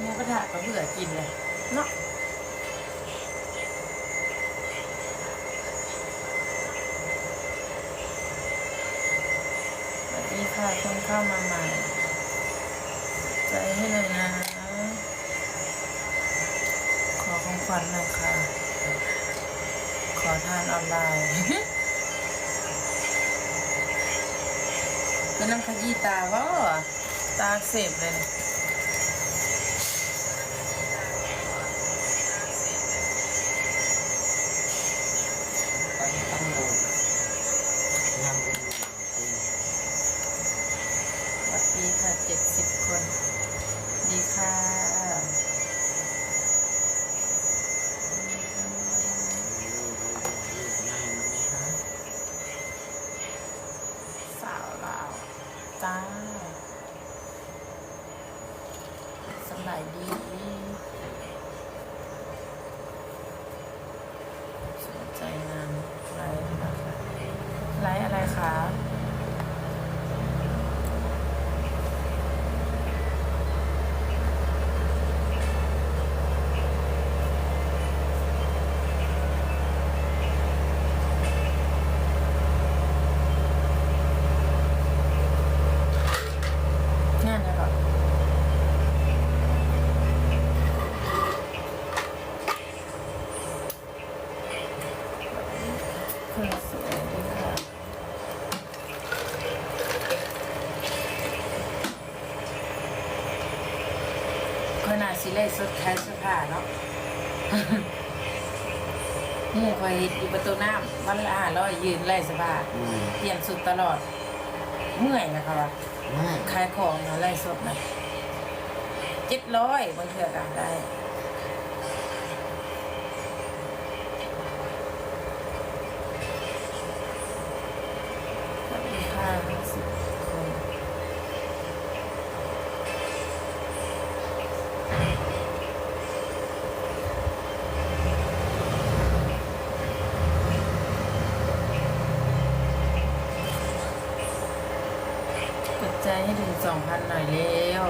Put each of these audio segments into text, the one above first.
หมูกระทะก็เบื่อกินเลยเนาะสวัสดีค่ะคนเข้ามาใหม่ ใจให้หน่อยนะ ขอของขวัญหน่อยค่ะ ขอทานออนไลน์เป็นน้ำขยี้ตาว่าตาอักเสบเลยเนี่ย ไปตั้งโลนำเป็น สวัสดีค่ะเจ็ดสิบคน ดีค่ะ สาวลาว จ้าสบายดีสนใจงานไลฟ์นะคะไลฟ์อะไรคะ งานอะไรหรอคนสวยดีค่ะ ขนาดสิเลยสุดท้ายสุดท้ายเนาะหมู่คอยอยู่ประตูน้ำวันละห้าร้อยยืนไล่สบายอืมเปลี่ยนสุดตลอด เมื่อยนะคะวะไม่ขายของนะไล่สดนะเจ็ดร้อยบางเทื่อก็ได้ สวัสดีค่ะทั้งสิบคนกดใจให้ถึง สองพันหน่อยเร็ว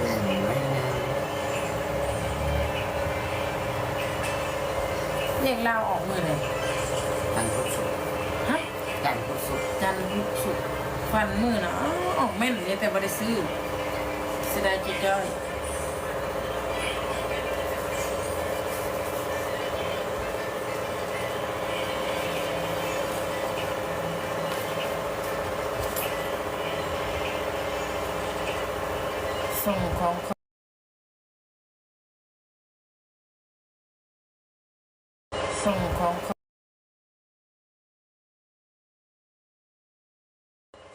แหล่งไว้นะเรียกเล่าออกมือเลยตันพุทธสุดฮะตันพุทธสุดจันทร์พุธศุกร์ฟันมือนะอ้าวออกแม่นเลยแต่ไม่ได้ซื้อเสียดายจิตจ้อย ส่งของส่งของ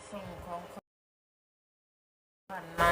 ส่งของขันมา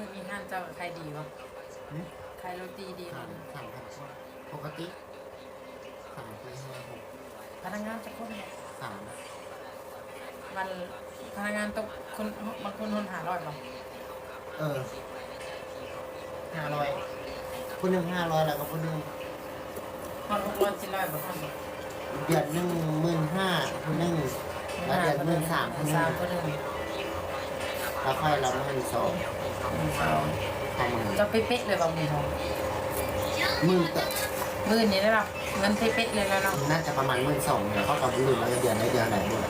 มื่อกี้ห้านเจ้ากับใครดีวะหืมใครโรตีดีสั่วะงสั่งครับปกติสั่งที่ห้าหกพนักงานจะคนเนี่ยสามวันพนักงานตกคนบางคนคนหาร้อยป่ะเออห้าร้อยคนหนึ่งห้าร้อยแล้วก็คนหนึ่งคนหกร้อยเจ็ดร้อยป่ะท่านเดือนหนึ่งหมื่นห้าคนหนึ่งแล้วเดือนหมื่นสามสามคนหนึ่งแล้วค่อยรับเงินสองหนึ่งสอง ประมาณจะเป๊ะๆเลยบางหมื่นทองหมื่นต่อหมื่นนี้ได้ป่ะเงินเป๊ะๆเลยแล้วเนาะน่าจะประมาณหมื่นสองเนี่ยเขากับลืมแล้วเดือนได้เดือนไหนด้วย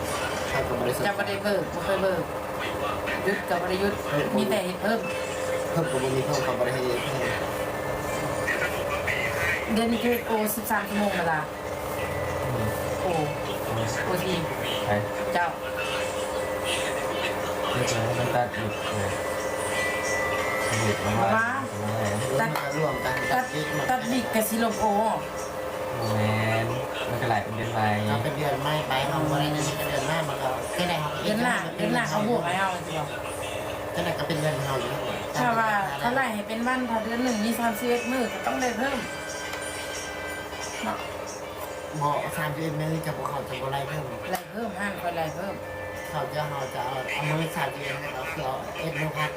ใครก็บริษัทจะไม่ได้เบิกไม่เคยเบิกยุดกับไม่ได้ยุดมีแต่เฮ็ดเพิ่มเพิ่มก็บ่มีเพิ่มกับบริษัทเพิ่มเดือนนี้คือโอสิบสามชั่วโมงเวลาโอโอทีไปเจ้าเรียบร้อยมันตัดหยุ ว่ามาตัดรวมกันตัดตัดบิกกับซิลมโอแมนมันก็หลายเป็นเดือนไปเราเป็นเดือนไม่ไปเอาอะไรนั่นเป็นเดือนหน้ามันก็แค่ไหนเดือนหน้าเดือนหน้าเขาบวกให้เอาจริงแค่ไหนก็เป็นเงินเราอยู่ถ้าว่าเท่าไหร่ให้เป็นวันถ้าเดือนหนึ่งมีสามสิบเอ็ดมื้อก็ต้องได้เพิ่มเนาะบอกสามสิบเอ็ดมือจะบอกเขาจะบอกอะไรเพิ่มอะไรเพิ่มห้างคอยไรเพิ่มเขาจะเขาจะเอาเอามือสามสิบเอ็ดเราคือเอาเอ็ดมือพัด